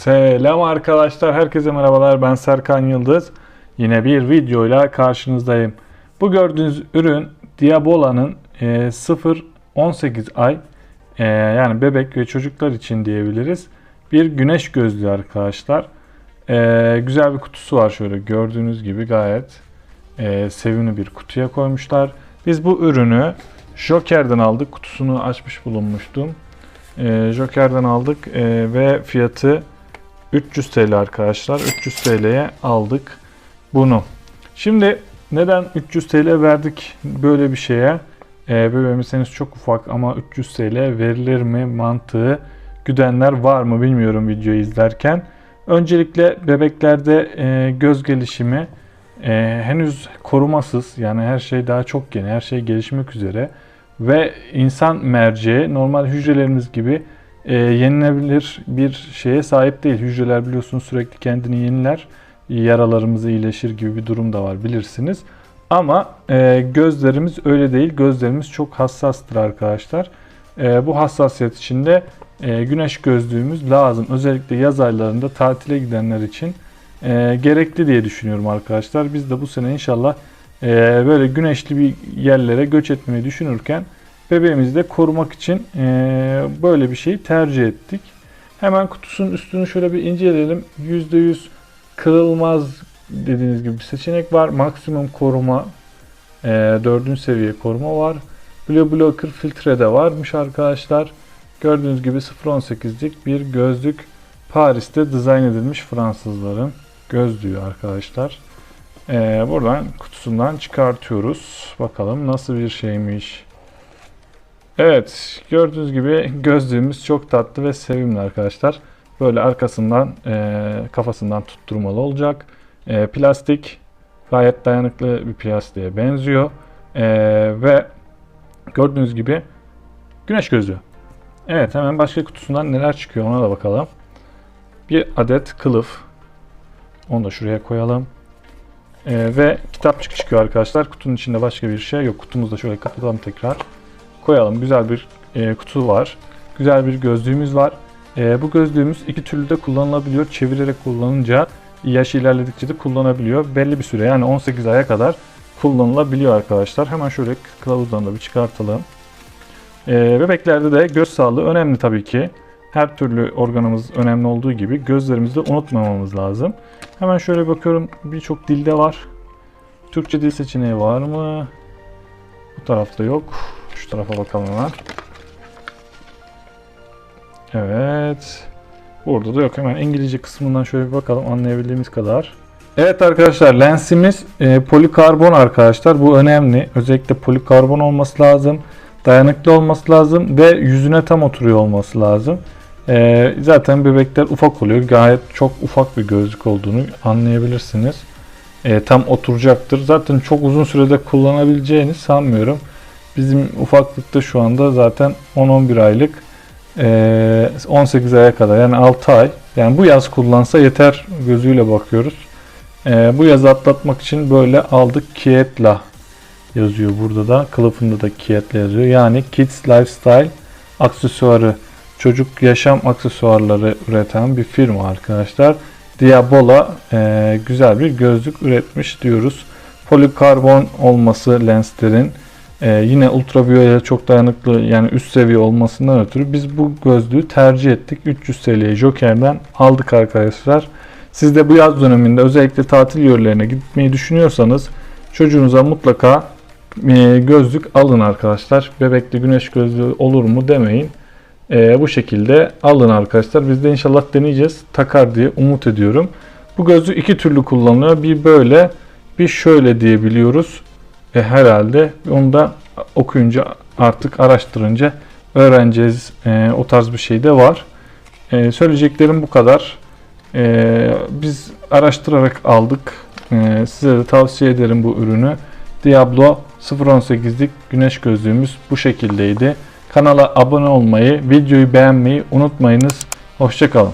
Selam arkadaşlar, herkese merhabalar. Ben Serkan Yıldız. Yine bir videoyla karşınızdayım. Bu gördüğünüz ürün Diabola'nın e, 0-18 ay e, yani bebek ve çocuklar için diyebiliriz. Bir güneş gözlüğü arkadaşlar. E, güzel bir kutusu var şöyle gördüğünüz gibi gayet e, sevimli bir kutuya koymuşlar. Biz bu ürünü Joker'den aldık. Kutusunu açmış bulunmuştum. E, Joker'den aldık e, ve fiyatı 300 TL arkadaşlar. 300 TL'ye aldık bunu. Şimdi neden 300 TL verdik böyle bir şeye? E, bebeğimiz çok ufak ama 300 TL verilir mi mantığı güdenler var mı bilmiyorum videoyu izlerken. Öncelikle bebeklerde e, göz gelişimi e, henüz korumasız yani her şey daha çok yeni, her şey gelişmek üzere ve insan merceği normal hücrelerimiz gibi e, yenilebilir bir şeye sahip değil. Hücreler biliyorsunuz sürekli kendini yeniler, yaralarımız iyileşir gibi bir durum da var bilirsiniz. Ama e, gözlerimiz öyle değil. Gözlerimiz çok hassastır arkadaşlar. E, bu hassasiyet içinde e, güneş gözlüğümüz lazım. Özellikle yaz aylarında tatile gidenler için e, gerekli diye düşünüyorum arkadaşlar. Biz de bu sene inşallah e, böyle güneşli bir yerlere göç etmeyi düşünürken bebeğimizi de korumak için e, böyle bir şeyi tercih ettik. Hemen kutusunun üstünü şöyle bir inceleyelim. %100 kırılmaz dediğiniz gibi bir seçenek var. Maksimum koruma, e, 4. seviye koruma var. Blue Blocker filtre de varmış arkadaşlar. Gördüğünüz gibi 0.18'lik bir gözlük Paris'te dizayn edilmiş Fransızların gözlüğü arkadaşlar. Ee, buradan kutusundan çıkartıyoruz. Bakalım nasıl bir şeymiş. Evet gördüğünüz gibi gözlüğümüz çok tatlı ve sevimli arkadaşlar. Böyle arkasından e, kafasından tutturmalı olacak. E, plastik gayet dayanıklı bir plastiğe benziyor. E, ve gördüğünüz gibi güneş gözlüğü. Evet hemen başka kutusundan neler çıkıyor ona da bakalım. Bir adet kılıf. Onu da şuraya koyalım. Ee, ve kitapçık çıkıyor arkadaşlar. Kutunun içinde başka bir şey yok. Kutumuzu da şöyle kapatalım tekrar. Koyalım. Güzel bir e, kutu var. Güzel bir gözlüğümüz var. E, bu gözlüğümüz iki türlü de kullanılabiliyor. Çevirerek kullanınca yaş ilerledikçe de kullanabiliyor. Belli bir süre yani 18 aya kadar kullanılabiliyor arkadaşlar. Hemen şöyle kılavuzdan da bir çıkartalım. E, bebeklerde de göz sağlığı önemli tabii ki. Her türlü organımız önemli olduğu gibi gözlerimizi de unutmamamız lazım. Hemen şöyle bakıyorum birçok dilde var. Türkçe dil seçeneği var mı? Bu tarafta yok. Şu tarafa bakalım hemen. Evet. Burada da yok. Hemen İngilizce kısmından şöyle bir bakalım anlayabildiğimiz kadar. Evet arkadaşlar lensimiz e, polikarbon arkadaşlar. Bu önemli. Özellikle polikarbon olması lazım. Dayanıklı olması lazım ve yüzüne tam oturuyor olması lazım. E, zaten bebekler ufak oluyor. Gayet çok ufak bir gözlük olduğunu anlayabilirsiniz. E, tam oturacaktır. Zaten çok uzun sürede kullanabileceğini sanmıyorum. Bizim ufaklıkta şu anda zaten 10-11 aylık e, 18 aya kadar yani 6 ay. Yani bu yaz kullansa yeter gözüyle bakıyoruz. E, bu yazı atlatmak için böyle aldık Kietla yazıyor burada da. Kılıfında da Kietla yazıyor. Yani Kids Lifestyle aksesuarı çocuk yaşam aksesuarları üreten bir firma arkadaşlar. Diabola e, güzel bir gözlük üretmiş diyoruz. Polikarbon olması lenslerin e, yine ultraviyoleye çok dayanıklı yani üst seviye olmasından ötürü biz bu gözlüğü tercih ettik. 300 TL'ye Joker'den aldık arkadaşlar. Siz de bu yaz döneminde özellikle tatil yerlerine gitmeyi düşünüyorsanız çocuğunuza mutlaka e, gözlük alın arkadaşlar. Bebekli güneş gözlüğü olur mu demeyin. E, bu şekilde alın arkadaşlar. Biz de inşallah deneyeceğiz. Takar diye umut ediyorum. Bu gözlük iki türlü kullanılıyor. Bir böyle bir şöyle diyebiliyoruz. E, herhalde onu da okuyunca artık araştırınca öğreneceğiz. E, o tarz bir şey de var. E, söyleyeceklerim bu kadar. E, biz araştırarak aldık. E, size de tavsiye ederim bu ürünü. Diablo 018'lik güneş gözlüğümüz bu şekildeydi. Kanala abone olmayı, videoyu beğenmeyi unutmayınız. Hoşçakalın.